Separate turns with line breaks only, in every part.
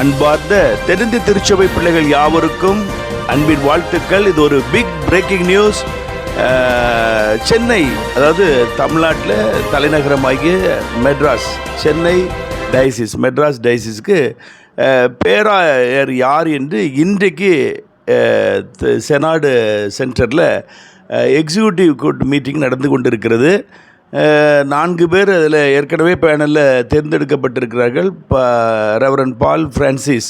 அன்பார்ந்த தெரிந்து திருச்சபை பிள்ளைகள் யாவருக்கும் அன்பின் வாழ்த்துக்கள். இது ஒரு பிக் பிரேக்கிங் நியூஸ் சென்னை அதாவது தமிழ்நாட்டில் தலைநகரமாகிய மெட்ராஸ் சென்னை டைசிஸ் மெட்ராஸ் டைசிஸ்க்கு பேராயர் யார் என்று இன்றைக்கு செனாடு சென்டரில் எக்ஸிக்யூட்டிவ் கோர்ட் மீட்டிங் நடந்து கொண்டிருக்கிறது. நான்கு பேர் அதில் ஏற்கனவே பேனலில் தேர்ந்தெடுக்கப்பட்டிருக்கிறார்கள். ப ரெவரன் பால் ஃப்ரான்சிஸ்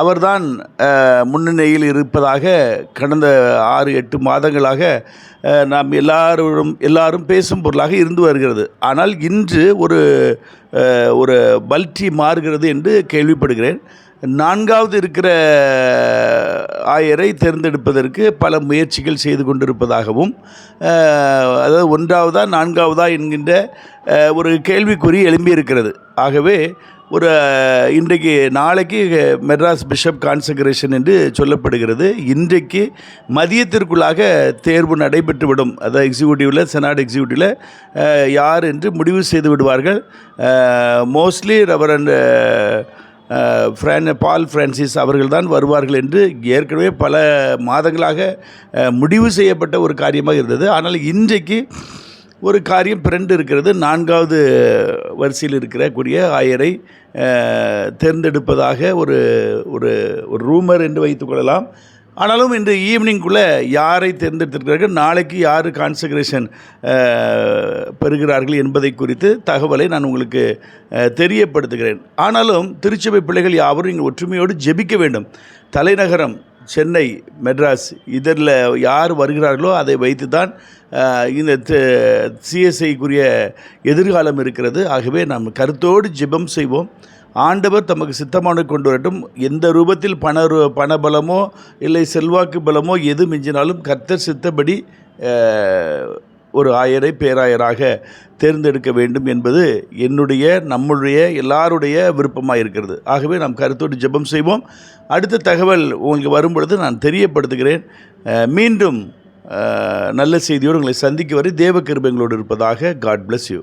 அவர்தான் முன்னணியில் இருப்பதாக கடந்த ஆறு எட்டு மாதங்களாக நாம் எல்லாரும் எல்லாரும் பேசும் பொருளாக இருந்து வருகிறது. ஆனால் இன்று ஒரு ஒரு பல்டி மாறுகிறது என்று கேள்விப்படுகிறேன். நான்காவது இருக்கிற ஆயரை தேர்ந்தெடுப்பதற்கு பல முயற்சிகள் செய்து கொண்டிருப்பதாகவும் அதாவது ஒன்றாவதா நான்காவதா என்கின்ற ஒரு கேள்விக்குறி எழும்பியிருக்கிறது. ஆகவே ஒரு இன்றைக்கு நாளைக்கு மெட்ராஸ் பிஷப் கான்சக்ரேஷன் என்று சொல்லப்படுகிறது. இன்றைக்கு மதியத்திற்குள்ளாக தேர்வு நடைபெற்றுவிடும். அதாவது எக்ஸிக்யூட்டிவில் செனாட் எக்ஸிக்யூட்டிவில் யார் என்று முடிவு செய்து விடுவார்கள். Mostly reverend Fran Paul Francis அவர்கள் தான் வருவார்கள் என்று ஏற்கனவே பல மாதங்களாக முடிவு செய்யப்பட்ட ஒரு காரியமாக இருந்தது. ஆனால் இன்றைக்கு ஒரு காரியம் பிறண்டு இருக்கிறது. நான்காவது வரிசையில் இருக்கிற கூடிய ஆயரை தேர்ந்தெடுப்பதாக ஒரு ஒரு ஒரு ரூமர் என்று வைத்துக்கொள்ளலாம் ஆனாலும் இன்று ஈவினிங்குள்ளே யாரை தேர்ந்தெடுத்திருக்கிறார்கள்? நாளைக்கு யார் கான்சக்ரேஷன் பெறுகிறார்கள் என்பதை குறித்து தகவலை நான் உங்களுக்கு தெரியப்படுத்துகிறேன். ஆனாலும் திருச்சபை பிள்ளைகள் யாவரும் இங்கே ஒற்றுமையோடு ஜெபிக்க வேண்டும். தலைநகரம் சென்னை மெட்ராஸ் இதில் யார் வருகிறார்களோ அதை வைத்து தான் இந்த சிஎஸ்ஐக்குரிய எதிர்காலம் இருக்கிறது. ஆகவே நாம் கருத்தோடு ஜெபம் செய்வோம். ஆண்டவர் தமக்கு சித்தமான கொண்டு வரட்டும். எந்த ரூபத்தில் பண ரூ- பண பலமோ இல்லை செல்வாக்கு பலமோ எது மிஞ்சினாலும் கர்த்தர் சித்தப்படி ஒரு ஆயரை பேராயராக தேர்ந்தெடுக்க வேண்டும் என்பது என்னுடைய நம்முடைய எல்லாருடைய விருப்பமாக இருக்கிறது. ஆகவே நாம் கருத்தோடு ஜெபம் செய்வோம். அடுத்த தகவல் உங்களுக்கு வரும் பொழுது நான் தெரியப்படுத்துகிறேன். மீண்டும் நல்ல செய்தியோடு உங்களை சந்திக்க வரை தேவ கிருபங்களோடு இருப்பதாக காட் பிளஸ் யூ